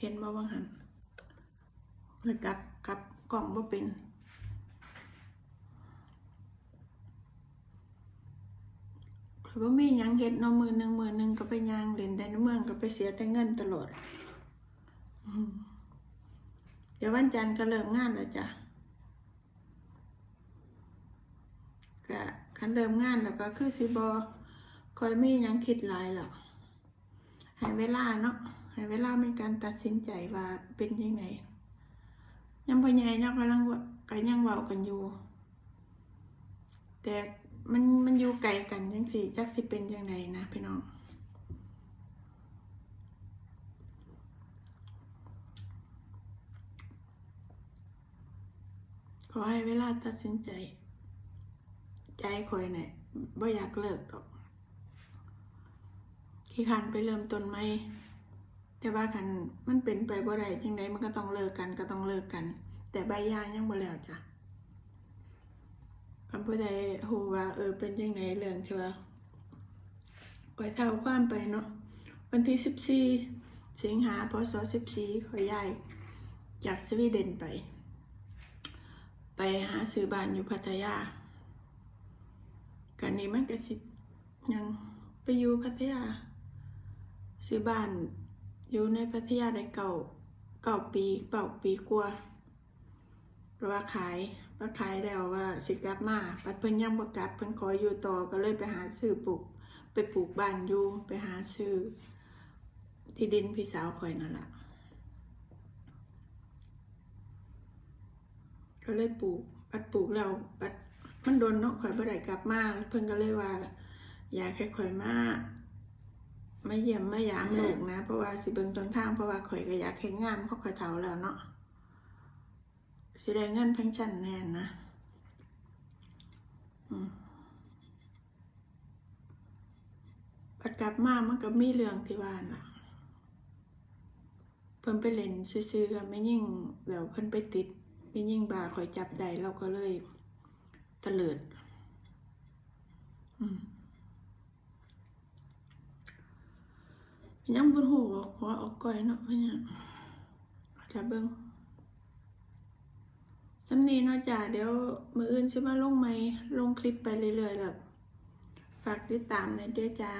เห็นบ่บางหันเลยกลับกลับกล่องบ่เป็น ข่อยบ่มียังเฮ็ดเนาะมือหนึ่งมือหนึ่งก็ไปยางเล่นได้ในเมืองก็ไปเสียแต่เงินตลอด เดี๋ยววันจันทร์ก็เริ่มงานแล้วจ้ะก็คันเริ่มงานแล้วก็คือสิบ่ค่อยมียังคิดหลายหรอก ให้เวลาเนาะให้เวลาในการตัดสินใจว่าเป็นยังไงยังพ่อใหญ่เนาะกำลังว่าก็ยังเว้ากันอยู่ แต่มันมันอยู่ไกลกันจังสิจักสิเป็นยังไงนะพี่น้องขอให้เวลาตัดสินใจ ใจคอยเนี่ยบ่อยากเลิกดอก ขี้คันไปเริ่มต้นไหมแต่ว่าคันมันเป็นไปบ่ได้ยังไงมันก็ต้องเลิกกันก็ต้องเลิกกัน แต่ใบยายังบ่แล้วจ้ะคำพูดใดฮู้ว่า เออเป็นยังไงเรื่องที่ว่าไปเท่าความไปเนาะวันที่สิบสี่สิงหาพศสิบสี่ขอยย้ายจากสวีเดนไป ไปหาซื้อบ้านอยู่พัทยากันนี้มันก็สิยังไปอยู่พัทยา ซื้อบ้าน อยู่ในพัทยาได้เก่าเก่าปีเก่าปีกว่าก็ว่าขายว่าขายแล้วว่าสิกลับมาปัดเพิ่นยังบ่กลับเพิ่นขออยู่ต่อก็เลยไปหาซื้อปลูก ไปปลูกบ้านอยู่ไปหาซื้อที่ดินพี่สาวข่อยนั่นแหละก็เลยปลูกปัดปลูกแล้วปัดมันโดนเนาะข่อยบ่ได้กลับมาเพิ่นก็เลยว่า อยากให้ข่อยมา มาเยี่ยมไมายามลูกนะ เพราะว่าสิเบิ่งต้นทางเพราะว่าข่อยก็อยากเห็นงานเพราะข่อยเฒ่าแล้วเนาะสิได้เงินเพิ่งจันแน่นนะอืมปัดกลับมามันก็มีเรื่องที่ว่าน่ะ เพิ่นไปเล่นซื่อๆก็ไม่ยิ่งแล้วเพิ่นไปติดไมียิ่งบาคอยจับได้เราก็เลยตะเลิด อืม ยังบนหูออกหัวออกก้อยเนาะพะเนี่ยจะเบิ้งสำนีเนาะจ้ะเดี๋ยวมืออื่นสิมาลงไหมลงคลิปไปเรื่อยๆแบบฝากติดตามหน่อยด้วยจ้า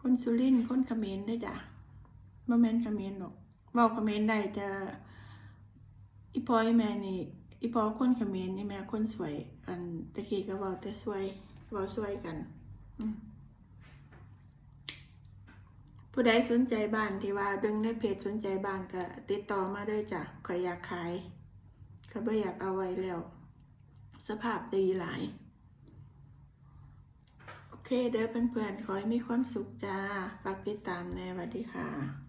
คนสุรินทร์คนเขมรด้จ้ะบ่แม่นเขมรหรอกเว้าเขมรได้แต่อีพออีแม่นี่อีพอคนเขมรนี่แม่คนสวย อันตะกี้ก็เว้าแต่สวยเว้าสวยกัน อืม ผู้ใดสนใจบ้านที่ว่าดึงในเพจสนใจบ้านก็ติดต่อมาด้วยจ้ะขอยอยากขายก็บ่อยากเอาไว้แล้ว สภาพดีหลาย โอเคเด้อเพื่อนๆขอให้มีความสุขจ้าฝากติดตามในสวัสดีค่ะ